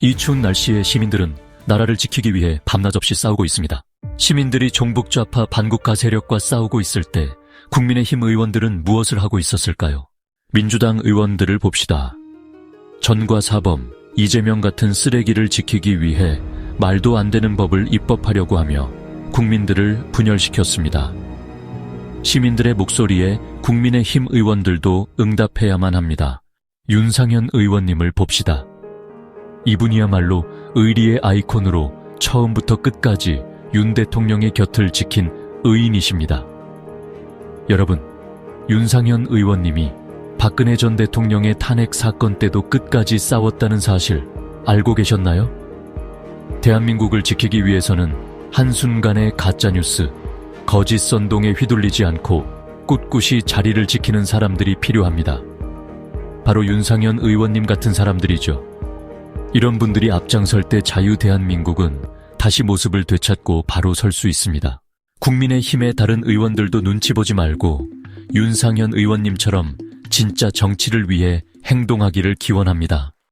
이 추운 날씨에 시민들은 나라를 지키기 위해 밤낮 없이 싸우고 있습니다. 시민들이 종북 좌파 반국가 세력과 싸우고 있을 때 국민의힘 의원들은 무엇을 하고 있었을까요? 민주당 의원들을 봅시다. 전과 사범, 이재명 같은 쓰레기를 지키기 위해 말도 안 되는 법을 입법하려고 하며 국민들을 분열시켰습니다. 시민들의 목소리에 국민의힘 의원들도 응답해야만 합니다. 윤상현 의원님을 봅시다. 이분이야말로 의리의 아이콘으로 처음부터 끝까지 윤 대통령의 곁을 지킨 의인이십니다. 여러분, 윤상현 의원님이 박근혜 전 대통령의 탄핵 사건 때도 끝까지 싸웠다는 사실 알고 계셨나요? 대한민국을 지키기 위해서는 한순간의 가짜뉴스, 거짓 선동에 휘둘리지 않고 꿋꿋이 자리를 지키는 사람들이 필요합니다. 바로 윤상현 의원님 같은 사람들이죠. 이런 분들이 앞장설 때 자유 대한민국은 다시 모습을 되찾고 바로 설 수 있습니다. 국민의 힘의 다른 의원들도 눈치 보지 말고 윤상현 의원님처럼 진짜 정치를 위해 행동하기를 기원합니다.